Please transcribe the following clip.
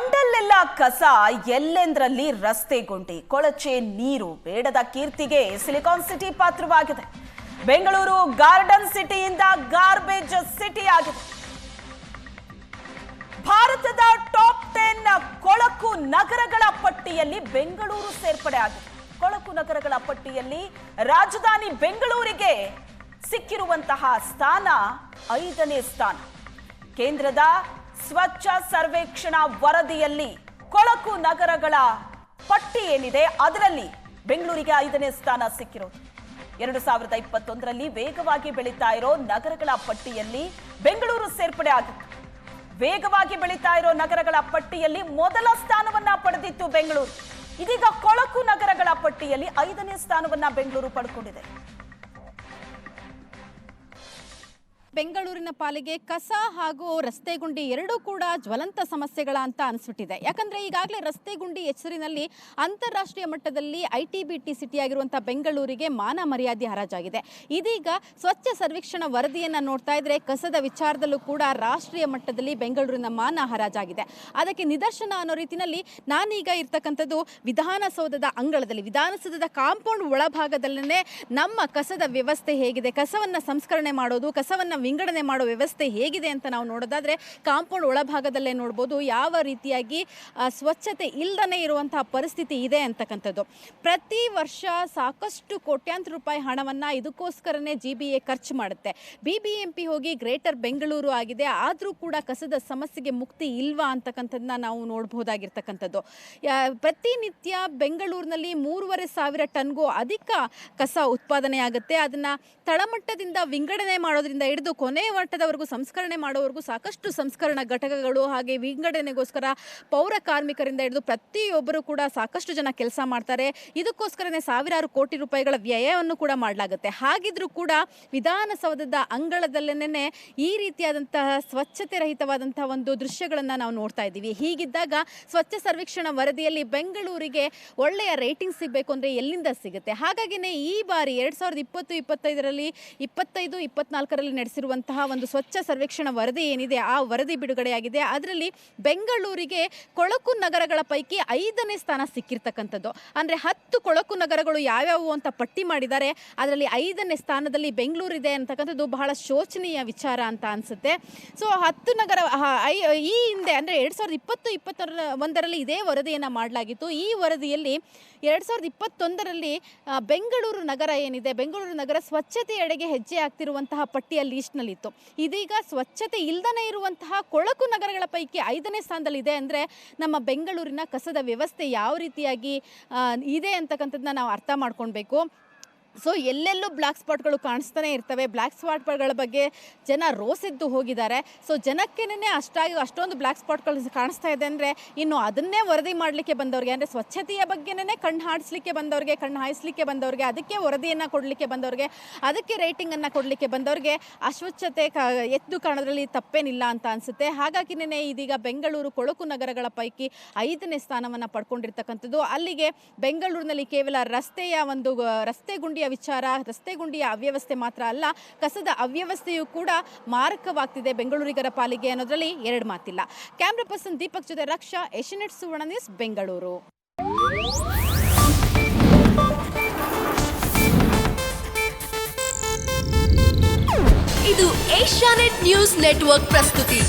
ಕಂಡಲ್ಲೆಲ್ಲ ಕಸ ಎಲ್ಲೆಂದ್ರಲ್ಲಿ ರಸ್ತೆ ಗುಂಡಿ, ಕೊಳಚೆ ನೀರು, ಬೇಡದ ಕೀರ್ತಿಗೆ ಸಿಲಿಕಾನ್ ಸಿಟಿ ಪಾತ್ರವಾಗಿದೆ. ಬೆಂಗಳೂರು ಗಾರ್ಡನ್ ಸಿಟಿಯಿಂದ ಗಾರ್ಬೇಜ್ ಸಿಟಿ ಆಗಿದೆ. ಭಾರತದ ಟಾಪ್ ಟೆನ್ ಕೊಳಕು ನಗರಗಳ ಪಟ್ಟಿಯಲ್ಲಿ ಬೆಂಗಳೂರು ಸೇರ್ಪಡೆ ಆಗಿದೆ. ಕೊಳಕು ನಗರಗಳ ಪಟ್ಟಿಯಲ್ಲಿ ರಾಜಧಾನಿ ಬೆಂಗಳೂರಿಗೆ ಸಿಕ್ಕಿರುವಂತಹ ಸ್ಥಾನ ಐದನೇ ಸ್ಥಾನ. ಕೇಂದ್ರದ ಸ್ವಚ್ಛ ಸರ್ವೇಕ್ಷಣಾ ವರದಿಯಲ್ಲಿ ಕೊಳಕು ನಗರಗಳ ಪಟ್ಟಿ ಏನಿದೆ, ಅದರಲ್ಲಿ ಬೆಂಗಳೂರಿಗೆ ಐದನೇ ಸ್ಥಾನ ಸಿಕ್ಕಿರೋದು. ಎರಡು ಸಾವಿರದ ಇಪ್ಪತ್ತೊಂದರಲ್ಲಿ ವೇಗವಾಗಿ ಬೆಳೀತಾ ಇರೋ ನಗರಗಳ ಪಟ್ಟಿಯಲ್ಲಿ ಬೆಂಗಳೂರು ಸೇರ್ಪಡೆ ಆಗಿತ್ತು. ವೇಗವಾಗಿ ಬೆಳೀತಾ ಇರೋ ನಗರಗಳ ಪಟ್ಟಿಯಲ್ಲಿ ಮೊದಲ ಸ್ಥಾನವನ್ನ ಪಡೆದಿತ್ತು ಬೆಂಗಳೂರು. ಇದೀಗ ಕೊಳಕು ನಗರಗಳ ಪಟ್ಟಿಯಲ್ಲಿ ಐದನೇ ಸ್ಥಾನವನ್ನ ಬೆಂಗಳೂರು ಪಡ್ಕೊಂಡಿದೆ. ಬೆಂಗಳೂರಿನ ಪಾಲಿಗೆ ಕಸ ಹಾಗೂ ರಸ್ತೆ ಗುಂಡಿ ಎರಡೂ ಕೂಡ ಜ್ವಲಂತ ಸಮಸ್ಯೆಗಳ ಅಂತ ಅನಿಸ್ಬಿಟ್ಟಿದೆ. ಯಾಕಂದ್ರೆ ಈಗಾಗಲೇ ರಸ್ತೆ ಗುಂಡಿ ಹೆಸರಿನಲ್ಲಿ ಅಂತಾರಾಷ್ಟ್ರೀಯ ಮಟ್ಟದಲ್ಲಿ ಐ ಟಿ ಬಿ ಟಿ ಬೆಂಗಳೂರಿಗೆ ಮಾನ ಮರ್ಯಾದೆ ಹರಾಜಾಗಿದೆ. ಇದೀಗ ಸ್ವಚ್ಛ ಸರ್ವೇಕ್ಷಣ ವರದಿಯನ್ನು ನೋಡ್ತಾ ಇದ್ರೆ ಕಸದ ವಿಚಾರದಲ್ಲೂ ಕೂಡ ರಾಷ್ಟ್ರೀಯ ಮಟ್ಟದಲ್ಲಿ ಬೆಂಗಳೂರಿನ ಮಾನ ಹರಾಜಾಗಿದೆ. ಅದಕ್ಕೆ ನಿದರ್ಶನ ಅನ್ನೋ ರೀತಿಯಲ್ಲಿ ನಾನೀಗ ಇರ್ತಕ್ಕಂಥದ್ದು ವಿಧಾನಸೌಧದ ಅಂಗಳದಲ್ಲಿ, ವಿಧಾನಸೌಧದ ಕಾಂಪೌಂಡ್ ಒಳಭಾಗದಲ್ಲೇ ನಮ್ಮ ಕಸದ ವ್ಯವಸ್ಥೆ ಹೇಗಿದೆ? ಕಸವನ್ನು ಸಂಸ್ಕರಣೆ ಮಾಡೋದು, ಕಸವನ್ನು ವಿಂಗಡಣೆ ಮಾಡೋ ವ್ಯವಸ್ಥೆ ಹೇಗಿದೆ ಅಂತ ನಾವು ನೋಡೋದಾದ್ರೆ ಕಾಂಪೌಂಡ್ ಒಳಭಾಗದಲ್ಲೇ ನೋಡ್ಬೋದು ಯಾವ ರೀತಿಯಾಗಿ ಸ್ವಚ್ಛತೆ ಇಲ್ಲದೇ ಇರುವಂತಹ ಪರಿಸ್ಥಿತಿ ಇದೆ ಅಂತಕ್ಕಂಥದ್ದು. ಪ್ರತಿ ವರ್ಷ ಸಾಕಷ್ಟು ಕೋಟ್ಯಾಂತರ ರೂಪಾಯಿ ಹಣವನ್ನು ಇದಕ್ಕೋಸ್ಕರನೇ ಜಿ ಬಿ ಎ ಖರ್ಚು ಮಾಡುತ್ತೆ. ಬಿ ಬಿ ಎಂ ಹೋಗಿ ಗ್ರೇಟರ್ ಬೆಂಗಳೂರು ಆಗಿದೆ. ಆದರೂ ಕೂಡ ಕಸದ ಸಮಸ್ಯೆಗೆ ಮುಕ್ತಿ ಇಲ್ವಾ ಅಂತಕ್ಕಂಥದ್ದನ್ನ ನಾವು ನೋಡ್ಬೋದಾಗಿರ್ತಕ್ಕಂಥದ್ದು. ಪ್ರತಿನಿತ್ಯ ಬೆಂಗಳೂರಿನಲ್ಲಿ ಮೂರುವರೆ ಸಾವಿರ ಟನ್ಗೂ ಅಧಿಕ ಕಸ ಉತ್ಪಾದನೆ ಆಗುತ್ತೆ ಅದನ್ನು ತಳಮಟ್ಟದಿಂದ ವಿಂಗಡಣೆ ಮಾಡೋದ್ರಿಂದ ಹಿಡಿದು ಕೊನೆ ಮಟ್ಟದವರೆಗೂ ಸಂಸ್ಕರಣೆ ಮಾಡೋವರೆಗೂ ಸಾಕಷ್ಟು ಸಂಸ್ಕರಣಾ ಘಟಕಗಳು ಹಾಗೆ ವಿಂಗಡಣೆಗೋಸ್ಕರ ಪೌರ ಕಾರ್ಮಿಕರಿಂದ ಹಿಡಿದು ಪ್ರತಿಯೊಬ್ಬರು ಕೂಡ ಸಾಕಷ್ಟು ಜನ ಕೆಲಸ ಮಾಡ್ತಾರೆ. ಇದಕ್ಕೋಸ್ಕರನೇ ಸಾವಿರಾರು ಕೋಟಿ ರೂಪಾಯಿಗಳ ವ್ಯಯವನ್ನು ಕೂಡ ಮಾಡಲಾಗುತ್ತೆ. ಹಾಗಿದ್ರೂ ಕೂಡ ವಿಧಾನಸೌಧದ ಅಂಗಳದಲ್ಲೇನೆ ಈ ರೀತಿಯಾದಂತಹ ಸ್ವಚ್ಛತೆ ರಹಿತವಾದಂತಹ ಒಂದು ದೃಶ್ಯಗಳನ್ನು ನಾವು ನೋಡ್ತಾ ಇದ್ದೀವಿ. ಹೀಗಿದ್ದಾಗ ಸ್ವಚ್ಛ ಸರ್ವೇಕ್ಷಣಾ ವರದಿಯಲ್ಲಿ ಬೆಂಗಳೂರಿಗೆ ಒಳ್ಳೆಯ ರೇಟಿಂಗ್ ಸಿಗಬೇಕು ಅಂದರೆ ಎಲ್ಲಿಂದ ಸಿಗುತ್ತೆ? ಹಾಗಾಗಿನೇ ಈ ಬಾರಿ ಎರಡು ಸಾವಿರದ ಇಪ್ಪತ್ತು, ಇಪ್ಪತ್ತೈದರಲ್ಲಿ, ಇಪ್ಪತ್ತೈದು, ಇಪ್ಪತ್ನಾಲ್ಕರಲ್ಲಿ ನಡೆಸಿರುವಂತಹ ಒಂದು ಸ್ವಚ್ಛ ಸರ್ವೇಕ್ಷಣ ವರದಿ ಏನಿದೆ, ಆ ವರದಿ ಬಿಡುಗಡೆಯಾಗಿದೆ. ಅದರಲ್ಲಿ ಬೆಂಗಳೂರಿಗೆ ಕೊಳಕು ನಗರಗಳ ಪೈಕಿ ಐದನೇ ಸ್ಥಾನ ಸಿಕ್ಕಿರ್ತಕ್ಕಂಥದ್ದು. ಅಂದರೆ ಹತ್ತು ಕೊಳಕು ನಗರಗಳು ಯಾವ್ಯಾವು ಅಂತ ಪಟ್ಟಿ ಮಾಡಿದ್ದಾರೆ. ಅದರಲ್ಲಿ ಐದನೇ ಸ್ಥಾನದಲ್ಲಿ ಬೆಂಗಳೂರಿದೆ ಅಂತಕ್ಕಂಥದ್ದು ಬಹಳ ಶೋಚನೀಯ ವಿಚಾರ ಅಂತ ಅನಿಸುತ್ತೆ. ಸೊ ಹತ್ತು ನಗರ ಈ ಹಿಂದೆ ಅಂದರೆ ಎರಡು ಸಾವಿರದ ಇಪ್ಪತ್ತು ಇಪ್ಪತ್ತರ ಒಂದರಲ್ಲಿ ಇದೇ ವರದಿಯನ್ನು ಮಾಡಲಾಗಿತ್ತು. ಈ ವರದಿಯಲ್ಲಿ ಎರಡು ಸಾವಿರದ ಇಪ್ಪತ್ತೊಂದರಲ್ಲಿ ಬೆಂಗಳೂರು ನಗರ ಏನಿದೆ, ಬೆಂಗಳೂರು ನಗರ ಸ್ವಚ್ಛತೆಯೆಡೆಗೆ ಹೆಜ್ಜೆ ಆಗ್ತಿರುವಂತಹ ಪಟ್ಟಿಯ ಲೀಸ್ಟ್ನಲ್ಲಿತ್ತು ಇದೀಗ ಸ್ವಚ್ಛತೆ ಇಲ್ಲದೇ ಇರುವಂತಹ ಕೊಳಕು ನಗರಗಳ ಪೈಕಿ ಐದನೇ ಸ್ಥಾನದಲ್ಲಿದೆ ಅಂದರೆ ನಮ್ಮ ಬೆಂಗಳೂರಿನ ಕಸದ ವ್ಯವಸ್ಥೆ ಯಾವ ರೀತಿಯಾಗಿ ಇದೆ ಅಂತಕ್ಕಂಥದ್ದನ್ನ ನಾವು ಅರ್ಥ ಮಾಡ್ಕೊಳ್ಬೇಕು. ಸೊ ಎಲ್ಲೆಲ್ಲೂ ಬ್ಲ್ಯಾಕ್ ಸ್ಪಾಟ್ಗಳು ಕಾಣಿಸ್ತಾನೆ ಇರ್ತವೆ. ಬ್ಲ್ಯಾಕ್ ಸ್ಪಾಟ್ಗಳ ಬಗ್ಗೆ ಜನ ರೋಸೆದ್ದು ಹೋಗಿದ್ದಾರೆ. ಸೊ ಜನಕ್ಕೇನೆ ಅಷ್ಟಾಗಿ ಅಷ್ಟೊಂದು ಬ್ಲ್ಯಾಕ್ ಸ್ಪಾಟ್ಗಳು ಕಾಣಿಸ್ತಾ ಇದೆ ಅಂದರೆ ಇನ್ನು ಅದನ್ನೇ ವರದಿ ಮಾಡಲಿಕ್ಕೆ ಬಂದವ್ರಿಗೆ, ಅಂದರೆ ಸ್ವಚ್ಛತೆಯ ಬಗ್ಗೆನೇ ಕಣ್ಣು ಹಾಡಿಸ್ಲಿಕ್ಕೆ ಬಂದವ್ರಿಗೆ, ಕಣ್ಣು ಹಾಯಿಸ್ಲಿಕ್ಕೆ ಬಂದವ್ರಿಗೆ, ಅದಕ್ಕೆ ವರದಿಯನ್ನು ಕೊಡಲಿಕ್ಕೆ ಬಂದವ್ರಿಗೆ, ಅದಕ್ಕೆ ರೇಟಿಂಗನ್ನು ಕೊಡಲಿಕ್ಕೆ ಬಂದವ್ರಿಗೆ ಅಸ್ವಚ್ಛತೆ ಕ, ಎದ್ದು ಕಾಣೋದ್ರಲ್ಲಿ ತಪ್ಪೇನಿಲ್ಲ ಅಂತ ಅನಿಸುತ್ತೆ. ಹಾಗಾಗಿನೇ ಇದೀಗ ಬೆಂಗಳೂರು ಕೊಳಕು ನಗರಗಳ ಪೈಕಿ ಐದನೇ ಸ್ಥಾನವನ್ನು ಪಡ್ಕೊಂಡಿರ್ತಕ್ಕಂಥದ್ದು. ಅಲ್ಲಿಗೆ ಬೆಂಗಳೂರಿನಲ್ಲಿ ಕೇವಲ ರಸ್ತೆಯ ಒಂದು, ರಸ್ತೆ ರಸ್ತೆ ಗುಂಡಿಯ ವಿಚಾರ, ರಸ್ತೆ ಗುಂಡಿಯ ಅವ್ಯವಸ್ಥೆ ಮಾತ್ರ ಅಲ್ಲ, ಕಸದ ಅವ್ಯವಸ್ಥೆಯೂ ಕೂಡ ಮಾರಕವಾಗ್ತಿದೆ ಬೆಂಗಳೂರಿಗರ ಪಾಲಿಗೆ ಅನ್ನೋದ್ರಲ್ಲಿ ಎರಡು ಮಾತಿಲ್ಲ. ಕ್ಯಾಮ್ರಾ ಪರ್ಸನ್ ದೀಪಕ್ ಜೊತೆ ರಕ್ಷಾ, ಏಷ್ಯನೆಟ್ ಸುವರ್ಣ ನ್ಯೂಸ್, ಬೆಂಗಳೂರು. ಇದು ಏಷ್ಯಾನೆಟ್ ನ್ಯೂಸ್ ನೆಟ್ವರ್ಕ್ ಪ್ರಸ್ತುತಿ.